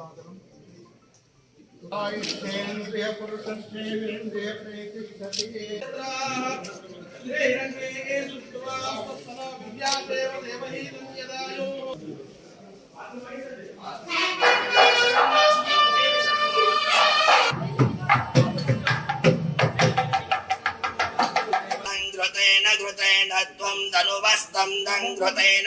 सादरम् आयुष्येन्द्रियपुरुषेन्द्रिय प्रेतिष्ठति हिरण्ये सुत्वा विद्यादेव देवहीनयदायो घृतेन घृतेन त्वं धनुवस्तं धं घृतेन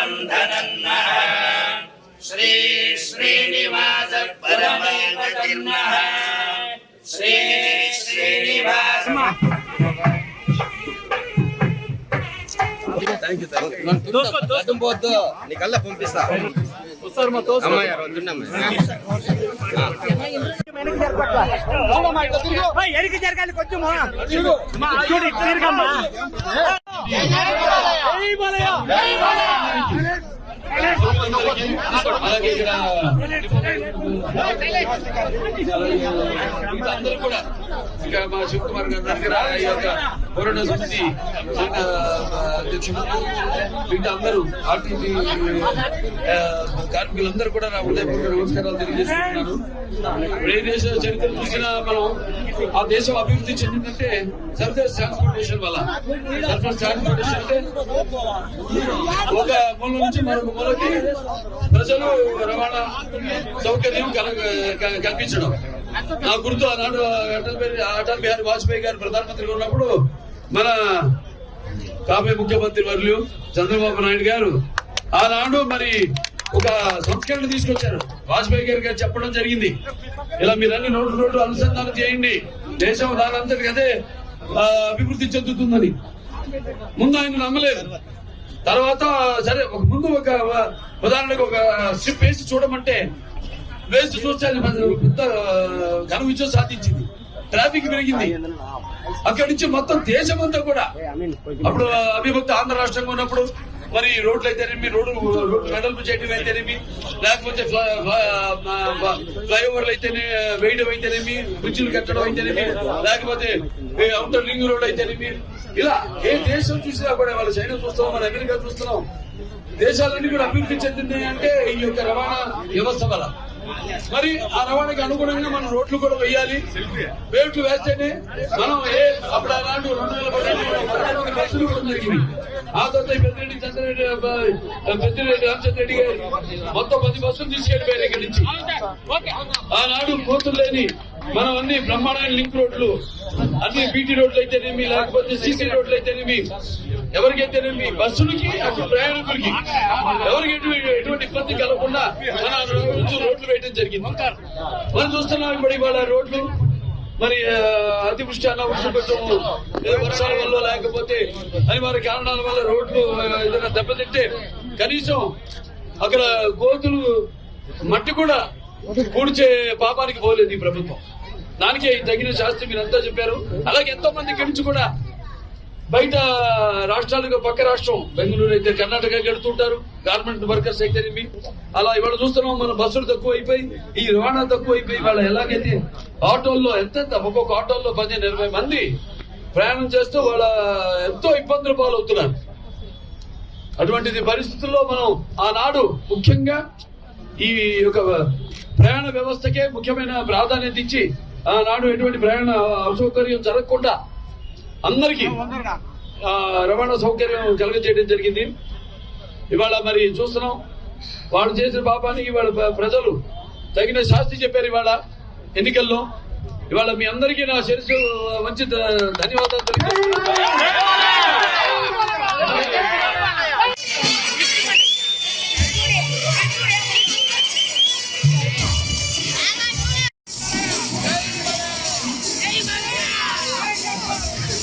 மந்தனன்ன ஸ்ரீ ஸ்ரீனிவாச பரமேந்திர்ன ஸ்ரீ జరగాలి కొంచెం చూడు తిరగమ్మా జై బాలయ్య! అలాగే ఇక్కడ అందరూ కూడా ఇంకా మా శివకుమార్ గారి దగ్గర ఈ యొక్క కరోనా సమితి అధ్యక్షుడు అధ్యక్షులు అందరూ ఆర్టీసీ కార్మికులందరూ కూడా నా ఉదయపూర్వక నమస్కారాలు తెలియజేస్తున్నాను ఏ దేశ చరిత్ర చూసినా మనం ఆ దేశం అభివృద్ధి చెందిందంటే సర్ఫేస్ ట్రాన్స్పోర్టేషన్ వల్ల. సర్ఫేస్ ట్రాన్స్పోర్టేషన్ అంటే ఒక మూల నుంచి మరొక మూల మూలకి ప్రజలు రవాణా సౌకర్యం కల్పించడం. నా గుర్తు ఆనాడు అటల్ బిహారీ అటల్ బిహారీ వాజ్పేయి గారు ప్రధానమంత్రిగా ఉన్నప్పుడు మన కాబోయే ముఖ్యమంత్రి వర్లు చంద్రబాబు నాయుడు గారు ఆనాడు మరి ఒక సంస్కరణ తీసుకొచ్చారు. వాజ్పేయి గారి గారు చెప్పడం జరిగింది. ఇలా మీరన్ని నోటు నోటు అనుసంధానం చేయండి. దేశం దానంతటి అదే అభివృద్ధి చెందుతుందని. ముందు ఆయన నమ్మలేదు. తర్వాత సరే ఒక ముందు ఒక ఉదాహరణకు ఒక స్ట్రిప్ వేసి చూడమంటే వేసి చూస్తే పెద్ద ఘన విజయం సాధించింది. ట్రాఫిక్ పెరిగింది. అక్కడి నుంచి మొత్తం దేశమంతా కూడా. అప్పుడు అవిభక్త ఆంధ్ర రాష్ట్రంగా ఉన్నప్పుడు మరి రోడ్లు అయితేనేమి రోడ్డు రోడ్డు వెడల్పు చేయడం అయితేనేమి లేకపోతే ఫ్లై- ఫ్లైఓవర్లు అయితేనే వేయడం అయితేనేమి బ్రిడ్జిలు కట్టడం అయితేనేమి లేకపోతే అవుటర్ రింగ్ రోడ్ అయితేనేమి. ఇలా ఏ దేశం చూసినా కూడా వాళ్ళ చైనా చూస్తున్నాం మన అమెరికా చూస్తున్నాం. దేశాలన్నీ కూడా అభివృద్ధి చెందింది అంటే ఈ యొక్క రవాణా వ్యవస్థ వల్ల. మరి ఆ రవాణాకి అనుగుణంగా మనం రోడ్లు కూడా వేయాలి. వేట్లు వేస్తేనే మనం ఏ అప్పుడు అలాంటి రెండు వేల బస్సులు కూడా జరిగినాయి. ఆ తర్వాత పెద్దిరెడ్డి చంద్రరెడ్డి పెద్దిరెడ్డి రామచంద్ర రెడ్డి గారు మొత్తం పది బస్సులు తీసుకెళ్ళిపోయారు ఇక్కడి నుంచి. ఆనాడు కోతులు లేని మనం అన్ని బ్రహ్మాండమైన లింక్ రోడ్లు అన్ని బీటీ రోడ్లు అయితేనేమి లేకపోతే సీసీ రోడ్లు అయితేనేమి ఎవరికైతేనేమి బస్సులకి అటు ప్రయాణికులకి ఎవరికి ఎటువంటి ఇబ్బంది కలగకుండా మన రోజు రోడ్లు వేయడం జరిగింది. మనం చూస్తున్నాం ఇప్పుడు ఇవాళ రోడ్లు మరి అతివృష్టి అనావృష్టి కొంచెం వర్షాల వల్ల లేకపోతే అనివార్య కారణాల వల్ల రోడ్లు ఏదైనా దెబ్బతింటే కనీసం అక్కడ గోతులు మట్టి కూడా పూడ్చే పాపానికి పోలేదు ఈ ప్రభుత్వం. దానికే తగిన శాస్త్రి మీరంతా చెప్పారు. అలాగే ఎంతో మంది గెలిచి కూడా బయట రాష్ట్రాలకు పక్క రాష్ట్రం బెంగళూరు అయితే కర్ణాటక వెళ్తుంటారు గార్మెంట్ వర్కర్స్ అయితేనేమి అలా ఇవాళ చూస్తున్నాం మన బస్సులు తక్కువ అయిపోయి ఈ రవాణా తక్కువ అయిపోయి ఇవాళ ఎలాగైతే ఆటోల్లో ఎంత ఒక్కొక్క ఆటోల్లో పదిహేను ఇరవై మంది ప్రయాణం చేస్తూ వాళ్ళ ఎంతో ఇబ్బందులు పాలవుతున్నారు. అటువంటిది పరిస్థితుల్లో మనం ఆనాడు ముఖ్యంగా ఈ యొక్క ప్రయాణ వ్యవస్థకే ముఖ్యమైన ప్రాధాన్యత ఇచ్చి ఆనాడు ఎటువంటి ప్రయాణ అసౌకర్యం జరగకుండా అందరికీ రవాణా సౌకర్యం కలగజేయడం జరిగింది. ఇవాళ మరి చూస్తున్నాం వాళ్ళు చేసిన పాపానికి ఇవాళ ప్రజలు తగిన శాస్తి చెప్పారు ఇవాళ ఎన్నికల్లో. ఇవాళ మీ అందరికీ నా శిరస్సు మంచి ధన్యవాదాలు తెలియజేస్తున్నాను.